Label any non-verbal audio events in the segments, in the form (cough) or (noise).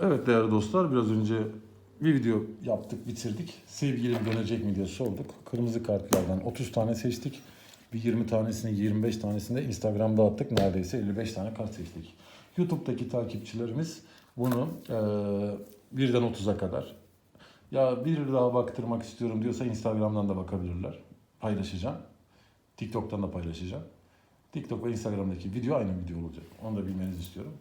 Evet değerli dostlar biraz önce bir video yaptık bitirdik. Sevgilim dönecek mi diye sorduk. Kırmızı kartlardan 30 tane seçtik. Bir 20 tanesini 25 tanesini de Instagram'da attık. Neredeyse 55 tane kart seçtik. YouTube'daki takipçilerimiz bunu eee birden 30'a kadar ya bir daha baktırmak istiyorum diyorsa Instagram'dan da bakabilirler. Paylaşacağım. TikTok'tan da paylaşacağım. TikTok ve Instagram'daki video aynı video olacak. Onu da bilmenizi istiyorum.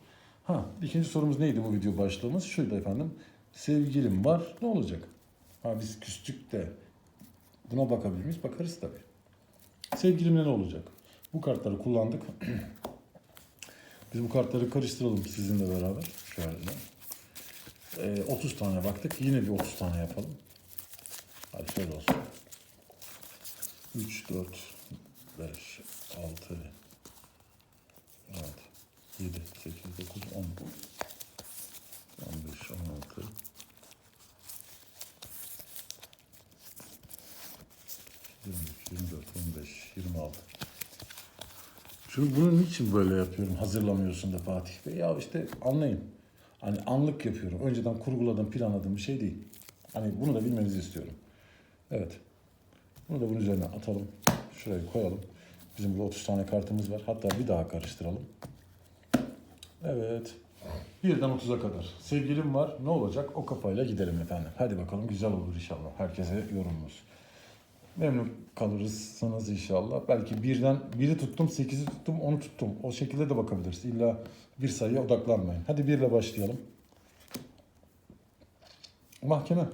Ha, ikinci sorumuz neydi bu video başlığımız? Şuydu efendim. Sevgilim var, ne olacak? Ha biz küstük de buna bakabilir miyiz? Bakarız tabii. Sevgilimle ne olacak? Bu kartları kullandık. (clears throat) biz bu kartları karıştıralım sizinle beraber. Şöyle. Ee, 30 tane baktık. Yine bir 30 tane yapalım. Hadi şöyle olsun. 3, 4, 5, 6, 6, 7, 8, 9, 10, 15, 16, 23, 24, 25, 26. Şimdi bunu niçin böyle yapıyorum? Hazırlamıyorsun da Fatih Bey. Ya işte anlayın. Hani anlık yapıyorum. Önceden kurguladığım, planladığım bir şey değil. Hani bunu da bilmenizi istiyorum. Evet. Bunu da bunun üzerine atalım. Şuraya koyalım. Bizim burada 30 tane kartımız var. Hatta bir daha karıştıralım. Evet. Birden 30'a kadar. Sevgilim var. Ne olacak? O kafayla gidelim efendim. Hadi bakalım güzel olur inşallah. Herkese yorumumuz. Memnun kalırsınız inşallah. Belki birden biri tuttum, sekizi tuttum, onu tuttum. O şekilde de bakabiliriz. İlla bir sayıya odaklanmayın. Hadi birle başlayalım. Mahkeme.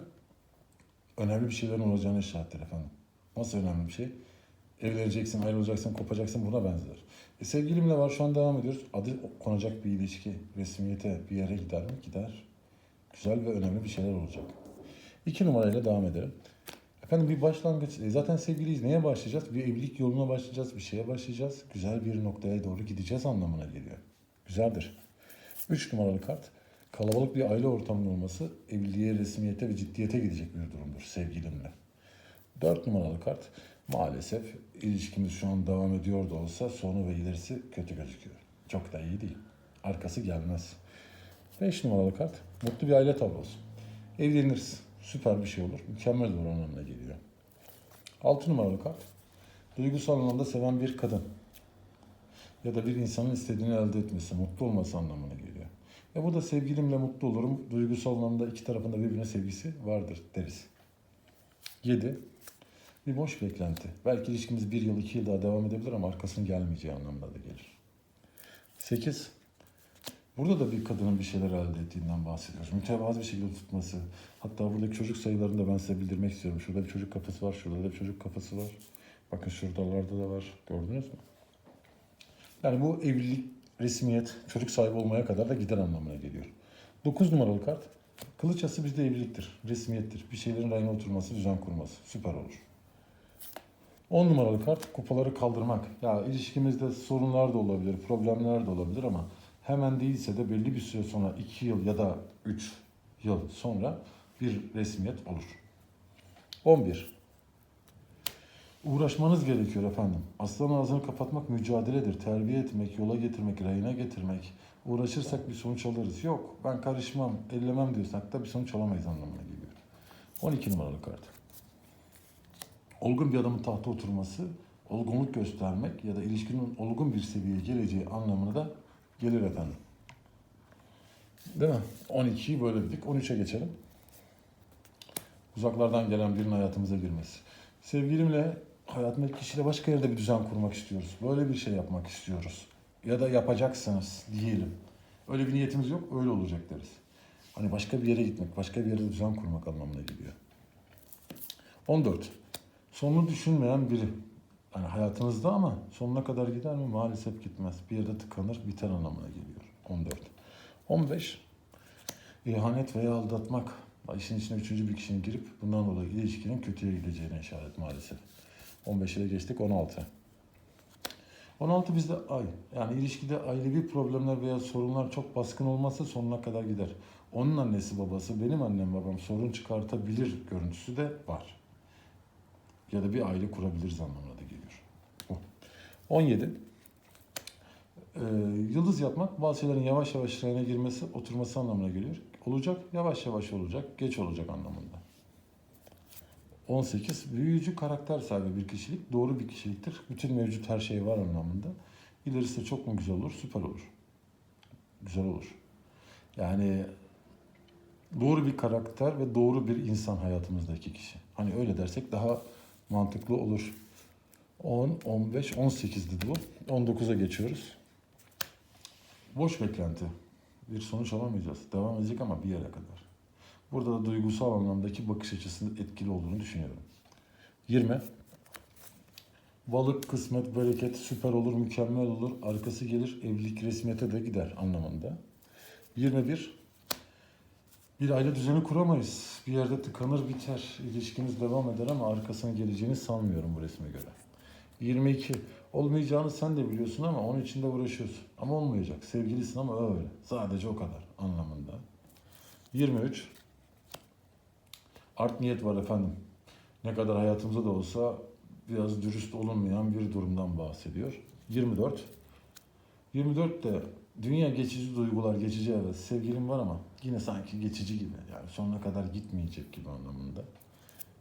Önemli bir şeylerin olacağını işaretler efendim. Nasıl önemli bir şey? Evleneceksin, ayrılacaksın, kopacaksın buna benzer. E, sevgilimle var şu an devam ediyoruz. Adı konacak bir ilişki, resmiyete bir yere gider mi? Gider. Güzel ve önemli bir şeyler olacak. İki numarayla devam edelim. Efendim bir başlangıç. e, Zaten sevgiliyiz. Neye başlayacağız? Bir evlilik yoluna başlayacağız. Bir şeye başlayacağız. Güzel bir noktaya doğru gideceğiz anlamına geliyor. Güzeldir. Üç numaralı kart. Kalabalık bir aile ortamının olması evliliğe, resmiyete ve ciddiyete gidecek bir durumdur sevgilinle. Dört numaralı kart. Maalesef ilişkimiz şu an devam ediyor da olsa sonu ve ilerisi kötü gözüküyor. Çok da iyi değil. Arkası gelmez. Beş numaralı kart. Mutlu bir aile tablosu. Evleniriz. Süper bir şey olur. Mükemmel olur anlamına geliyor. Altı numaralı kart. Duygusal anlamda seven bir kadın. Ya da bir insanın istediğini elde etmesi, mutlu olması anlamına geliyor. E bu da sevgilimle mutlu olurum. Duygusal anlamda iki tarafında birbirine sevgisi vardır deriz. 7. Bir boş beklenti. Belki ilişkimiz bir yıl, iki yıl daha devam edebilir ama arkasının gelmeyeceği anlamına da gelir. 8. Burada da bir kadının bir şeyler elde ettiğinden bahsediyoruz. Mütevazı bir şekilde tutması. Hatta buradaki çocuk sayılarını da ben size bildirmek istiyorum. Şurada bir çocuk kafası var, şurada da bir çocuk kafası var. Bakın şuradalarda da var. Gördünüz mü? Yani bu evlilik, resmiyet, çocuk sahibi olmaya kadar da gider anlamına geliyor. 9 numaralı kart. Kılıç ası bizde evliliktir, resmiyettir. Bir şeylerin rayına oturması, düzen kurması. Süper olur. 10 numaralı kart kupaları kaldırmak. Ya ilişkimizde sorunlar da olabilir, problemler de olabilir ama hemen değilse de belli bir süre sonra 2 yıl ya da 3 yıl sonra bir resmiyet olur. 11. Uğraşmanız gerekiyor efendim. Aslan ağzını kapatmak mücadeledir. Terbiye etmek, yola getirmek, rayına getirmek. Uğraşırsak bir sonuç alırız. Yok ben karışmam, ellemem diyorsak da bir sonuç alamayız anlamına geliyor. 12 numaralı kart. Olgun bir adamın tahta oturması, olgunluk göstermek ya da ilişkinin olgun bir seviyeye geleceği anlamına da gelir efendim. Değil mi? 12'yi böyle dedik. 13'e geçelim. Uzaklardan gelen birinin hayatımıza girmesi. Sevgilimle hayatımdaki kişiyle başka yerde bir düzen kurmak istiyoruz. Böyle bir şey yapmak istiyoruz. Ya da yapacaksınız diyelim. Öyle bir niyetimiz yok, öyle olacak deriz. Hani başka bir yere gitmek, başka bir yerde düzen kurmak anlamına geliyor. 14. Sonunu düşünmeyen biri. Yani hayatınızda ama sonuna kadar gider mi? Maalesef gitmez. Bir yerde tıkanır, biter anlamına geliyor. 14. 15. İhanet veya aldatmak. İşin içine üçüncü bir kişinin girip bundan dolayı ilişkinin kötüye gideceğine işaret maalesef. 15'e de geçtik 16. 16 bizde ay. Yani ilişkide ailevi problemler veya sorunlar çok baskın olmazsa sonuna kadar gider. Onun annesi babası, benim annem babam sorun çıkartabilir görüntüsü de var. Ya da bir aile kurabiliriz anlamına da geliyor. Bu. 17. Ee, yıldız yapmak bazı şeylerin yavaş yavaş rayına girmesi, oturması anlamına geliyor. Olacak, yavaş yavaş olacak, geç olacak anlamında. 18. Büyücü karakter sahibi bir kişilik, doğru bir kişiliktir. Bütün mevcut her şey var anlamında. İlerisi çok mu güzel olur? Süper olur. Güzel olur. Yani doğru bir karakter ve doğru bir insan hayatımızdaki kişi. Hani öyle dersek daha mantıklı olur. 10, 15, 18 dedi bu. 19'a geçiyoruz. Boş beklenti. Bir sonuç alamayacağız. Devam edecek ama bir yere kadar. Burada da duygusal anlamdaki bakış açısının etkili olduğunu düşünüyorum. 20. Balık, kısmet, bereket süper olur, mükemmel olur. Arkası gelir, evlilik resmiyete de gider anlamında. 21. Bir aile düzeni kuramayız. Bir yerde tıkanır biter. İlişkiniz devam eder ama arkasına geleceğini sanmıyorum bu resme göre. 22. Olmayacağını sen de biliyorsun ama onun için de uğraşıyorsun. Ama olmayacak. Sevgilisin ama öyle. Sadece o kadar anlamında. 23. Art niyet var efendim. Ne kadar hayatımızda da olsa biraz dürüst olunmayan bir durumdan bahsediyor. 24. 24 de dünya geçici duygular geçici evet. Sevgilim var ama yine sanki geçici gibi. Yani sonuna kadar gitmeyecek gibi anlamında.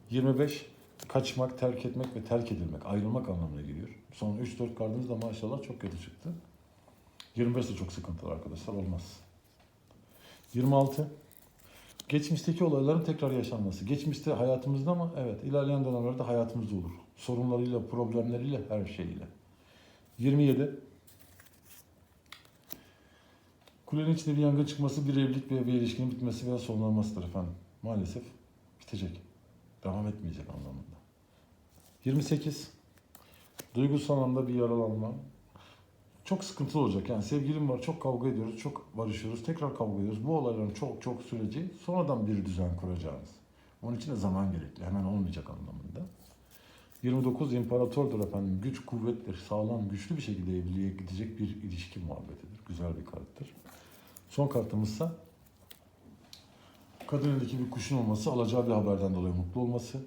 25 kaçmak, terk etmek ve terk edilmek, ayrılmak anlamına geliyor. Son 3-4 kardınız da maşallah çok kötü çıktı. 25 de çok sıkıntılı arkadaşlar olmaz. 26 Geçmişteki olayların tekrar yaşanması. Geçmişte hayatımızda ama evet ilerleyen dönemlerde hayatımızda olur. Sorunlarıyla, problemleriyle, her şeyiyle. 27 Kulenin içinde bir yangın çıkması, bir evlilik veya bir ilişkinin bitmesi veya sonlanmasıdır efendim. Maalesef bitecek. Devam etmeyecek anlamında. 28. Duygusal anlamda bir yaralanma. Çok sıkıntılı olacak. Yani sevgilim var, çok kavga ediyoruz, çok barışıyoruz, tekrar kavga ediyoruz. Bu olayların çok çok süreci sonradan bir düzen kuracağınız. Onun için de zaman gerekli. Hemen olmayacak anlamında. 29 imparatordur efendim. Güç, kuvvettir. Sağlam, güçlü bir şekilde evliliğe gidecek bir ilişki muhabbetidir. Güzel bir karttır. Son kartımızsa kadın elindeki bir kuşun olması, alacağı bir haberden dolayı mutlu olması.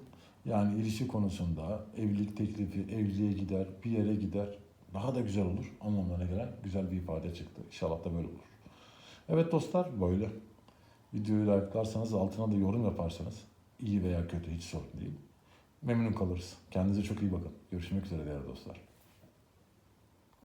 Yani ilişki konusunda evlilik teklifi, evliliğe gider, bir yere gider. Daha da güzel olur anlamlarına gelen güzel bir ifade çıktı. İnşallah da böyle olur. Evet dostlar böyle. Videoyu like'larsanız altına da yorum yaparsanız iyi veya kötü hiç sorun değil. Memnun kalırız. Kendinize çok iyi bakın. Görüşmek üzere değerli dostlar.